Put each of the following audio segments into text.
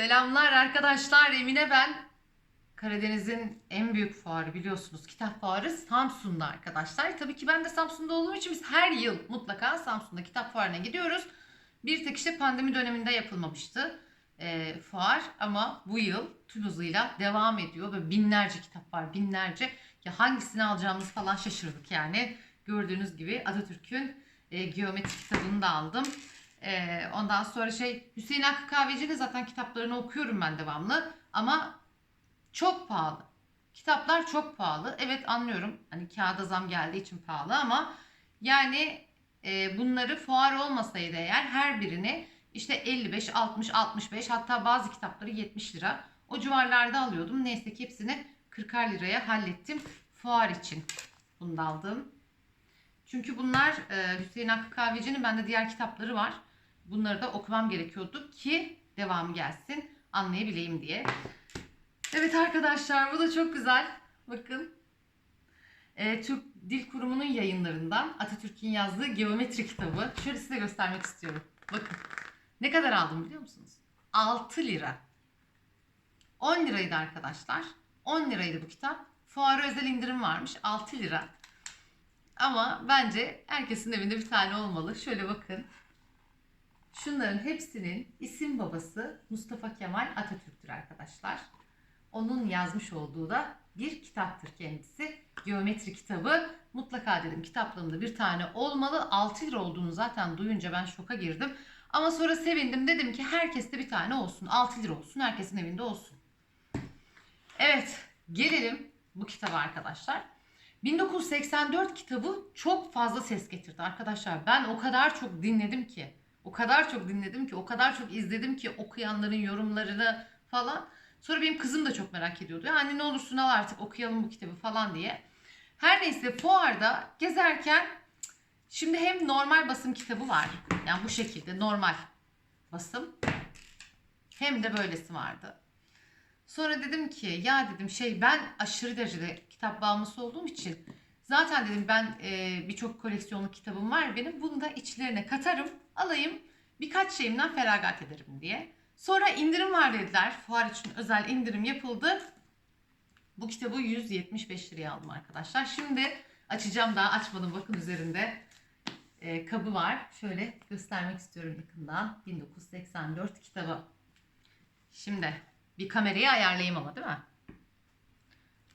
Selamlar arkadaşlar. Emine ben. Karadeniz'in en büyük fuarı biliyorsunuz. Kitap fuarı Samsun'da arkadaşlar. Tabii ki ben de Samsun'da olduğum için biz her yıl mutlaka Samsun'da kitap fuarına gidiyoruz. Bir tek işte pandemi döneminde yapılmamıştı e, fuar ama bu yıl tüm hızıyla devam ediyor ve binlerce kitap var binlerce. Ya hangisini alacağımızı falan şaşırdık yani. Gördüğünüz gibi Atatürk'ün e, geometri kitabını da aldım. E, ondan sonra şey Hüseyin Hakkı Kahveci'nin zaten kitaplarını okuyorum ben devamlı ama çok pahalı. Kitaplar çok pahalı. Evet anlıyorum. Hani kağıda zam geldiği için pahalı ama yani e, bunları fuar olmasaydı eğer her birini işte 55, 60, 65 hatta bazı kitapları 70 lira o civarlarda alıyordum. Neyse ki hepsini 40'ar liraya hallettim fuar için. Bunu aldım. Çünkü bunlar e, Hüseyin Hakkı Kahveci'nin bende diğer kitapları var. Bunları da okumam gerekiyordu ki devamı gelsin anlayabileyim diye. Evet arkadaşlar bu da çok güzel. Bakın. E, Türk Dil Kurumu'nun yayınlarından Atatürk'ün yazdığı geometri kitabı. Şöyle size göstermek istiyorum. Bakın. Ne kadar aldım biliyor musunuz? 6 lira. 10 liraydı arkadaşlar. 10 liraydı bu kitap. Fuara özel indirim varmış. 6 lira. Ama bence herkesin evinde bir tane olmalı. Şöyle bakın. Şunların hepsinin isim babası Mustafa Kemal Atatürk'tür arkadaşlar. Onun yazmış olduğu da bir kitaptır kendisi. Geometri kitabı. Mutlaka dedim kitaplığımda bir tane olmalı. 6 lira olduğunu zaten duyunca ben şoka girdim. Ama sonra sevindim. Dedim ki herkeste bir tane olsun. 6 lira olsun. Herkesin evinde olsun. Evet. Gelelim bu kitaba arkadaşlar. 1984 kitabı çok fazla ses getirdi arkadaşlar. Ben o kadar çok dinledim ki. O kadar çok dinledim ki. O kadar çok izledim ki okuyanların yorumlarını falan. Sonra benim kızım da çok merak ediyordu. Ya anne ne olursun al artık okuyalım bu kitabı falan diye. Her neyse fuarda gezerken şimdi hem normal basım kitabı var. Yani bu şekilde normal basım. Hem de böylesi vardı. Sonra dedim ki ya dedim şey ben aşırı derecede kitap bağımlısı olduğum için zaten dedim ben e, birçok koleksiyonlu kitabım var benim. Bunu da içlerine katarım alayım birkaç şeyimden feragat ederim diye. Sonra indirim var dediler. Fuar için özel indirim yapıldı. Bu kitabı 175 liraya aldım arkadaşlar. Şimdi açacağım daha açmadım bakın üzerinde e, kabı var. Şöyle göstermek istiyorum yakından. 1984 kitabı. Şimdi bir kamerayı ayarlayayım ama değil mi?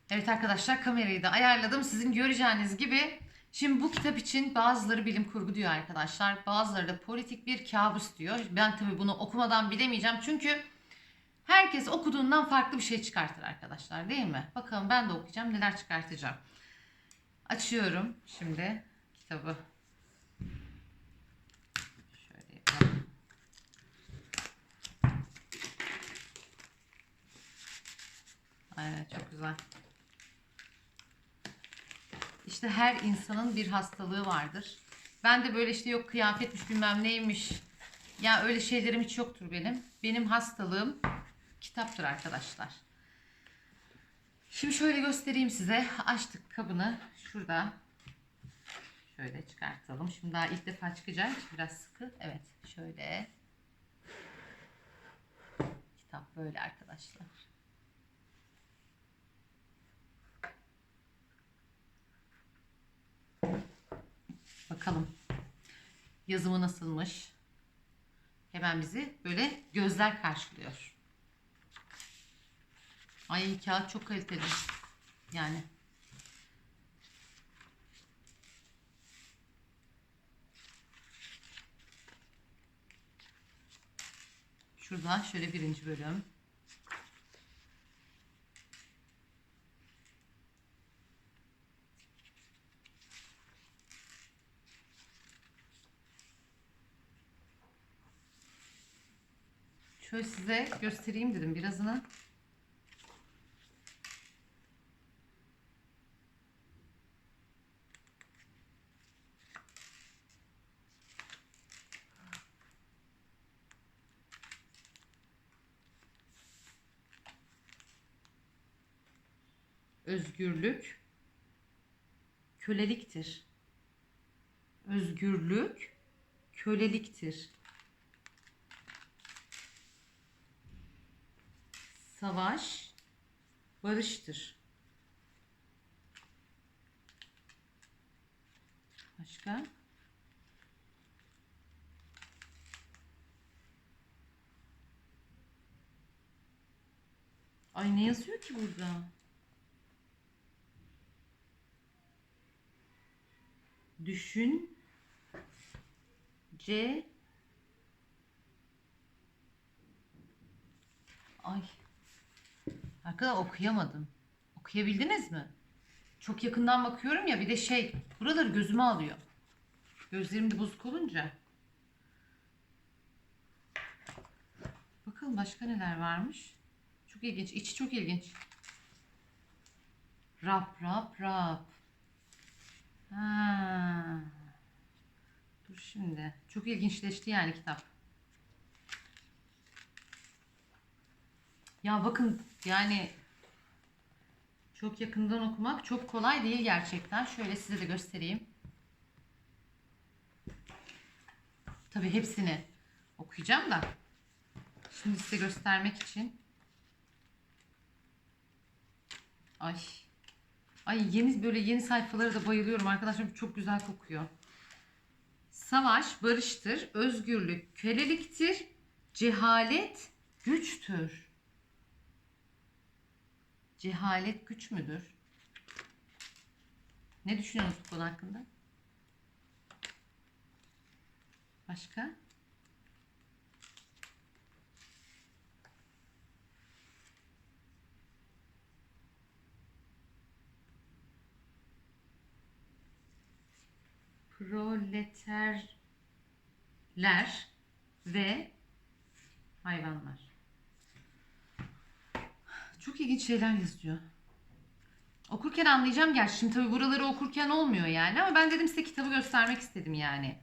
Evet arkadaşlar kamerayı da ayarladım. Sizin göreceğiniz gibi Şimdi bu kitap için bazıları bilim kurgu diyor arkadaşlar. Bazıları da politik bir kabus diyor. Ben tabii bunu okumadan bilemeyeceğim. Çünkü herkes okuduğundan farklı bir şey çıkartır arkadaşlar değil mi? Bakalım ben de okuyacağım neler çıkartacağım. Açıyorum şimdi kitabı. Evet çok güzel. İşte her insanın bir hastalığı vardır. Ben de böyle işte yok kıyafetmiş bilmem neymiş. Ya öyle şeylerim hiç yoktur benim. Benim hastalığım kitaptır arkadaşlar. Şimdi şöyle göstereyim size. Açtık kabını. Şurada. Şöyle çıkartalım. Şimdi daha ilk defa çıkacak. Biraz sıkı. Evet. Şöyle. Kitap böyle arkadaşlar. Bakalım yazımı nasılmış. Hemen bizi böyle gözler karşılıyor. Ay kağıt çok kaliteli. Yani. Şurada şöyle birinci bölüm. Şöyle size göstereyim dedim birazını. Özgürlük köleliktir. Özgürlük köleliktir. Savaş barıştır. Başka? Ay ne yazıyor ki burada? Düşün. C. Ay. Arkadaşlar okuyamadım. Okuyabildiniz mi? Çok yakından bakıyorum ya bir de şey buraları gözüme alıyor. Gözlerim de bozuk olunca. Bakalım başka neler varmış. Çok ilginç. İçi çok ilginç. Rap rap rap. Ha. Dur şimdi. Çok ilginçleşti yani kitap. Ya bakın yani çok yakından okumak çok kolay değil gerçekten. Şöyle size de göstereyim. Tabii hepsini okuyacağım da. Şimdi size göstermek için. Ay. Ay yeni böyle yeni sayfalara da bayılıyorum arkadaşlar. Çok güzel kokuyor. Savaş barıştır, özgürlük köleliktir, cehalet güçtür. Cehalet güç müdür? Ne düşünüyorsunuz bu konu hakkında? Başka? Proleterler ve hayvanlar. Çok ilginç şeyler yazıyor. Okurken anlayacağım gerçi. Şimdi tabii buraları okurken olmuyor yani ama ben dedim size kitabı göstermek istedim yani.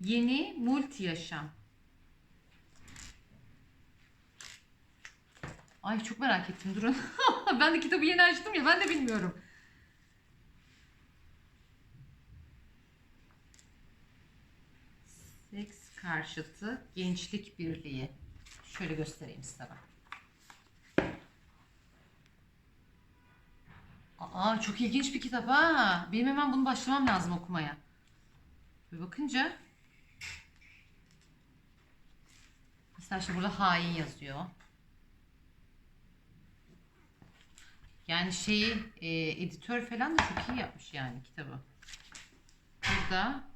Yeni multi yaşam. Ay çok merak ettim durun. ben de kitabı yeni açtım ya ben de bilmiyorum. Karşıtı gençlik birliği. Şöyle göstereyim size. Aa çok ilginç bir kitap ha. Benim hemen bunu başlamam lazım okumaya. Bir bakınca Mesela şimdi burada hain yazıyor. Yani şeyi e, editör falan da çok iyi yapmış yani kitabı. Burada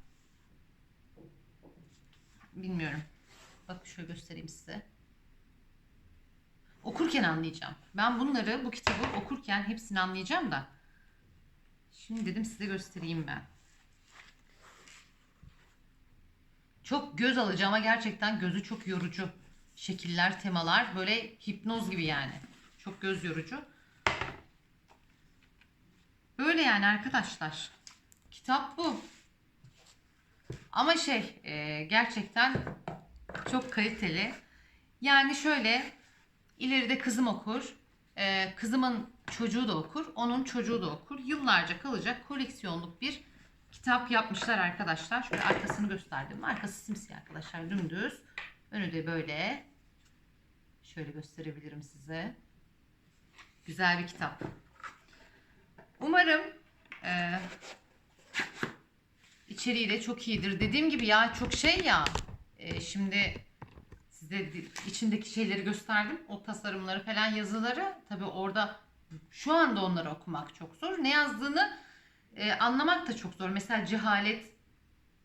bilmiyorum. Bak şöyle göstereyim size. Okurken anlayacağım. Ben bunları bu kitabı okurken hepsini anlayacağım da. Şimdi dedim size göstereyim ben. Çok göz alıcı ama gerçekten gözü çok yorucu. Şekiller, temalar böyle hipnoz gibi yani. Çok göz yorucu. Böyle yani arkadaşlar. Kitap bu. Ama şey e, gerçekten çok kaliteli. Yani şöyle ileride kızım okur. e, kızımın çocuğu da okur. Onun çocuğu da okur. Yıllarca kalacak koleksiyonluk bir kitap yapmışlar arkadaşlar. Şöyle arkasını gösterdim. Arkası simsiyah arkadaşlar dümdüz. Önü de böyle. Şöyle gösterebilirim size. Güzel bir kitap. Umarım e, içeriği de çok iyidir. Dediğim gibi ya çok şey ya. e, şimdi size içindeki şeyleri gösterdim. O tasarımları falan yazıları. Tabii orada şu anda onları okumak çok zor. Ne yazdığını e, anlamak da çok zor. Mesela cehalet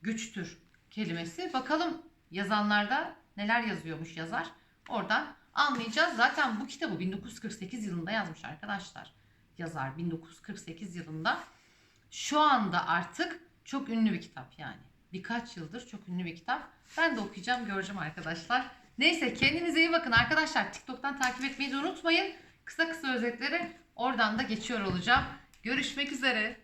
güçtür kelimesi. Bakalım yazanlarda neler yazıyormuş yazar. Oradan anlayacağız. Zaten bu kitabı 1948 yılında yazmış arkadaşlar. Yazar 1948 yılında. Şu anda artık çok ünlü bir kitap yani. Birkaç yıldır çok ünlü bir kitap. Ben de okuyacağım, göreceğim arkadaşlar. Neyse kendinize iyi bakın arkadaşlar. TikTok'tan takip etmeyi de unutmayın. Kısa kısa özetleri oradan da geçiyor olacağım. Görüşmek üzere.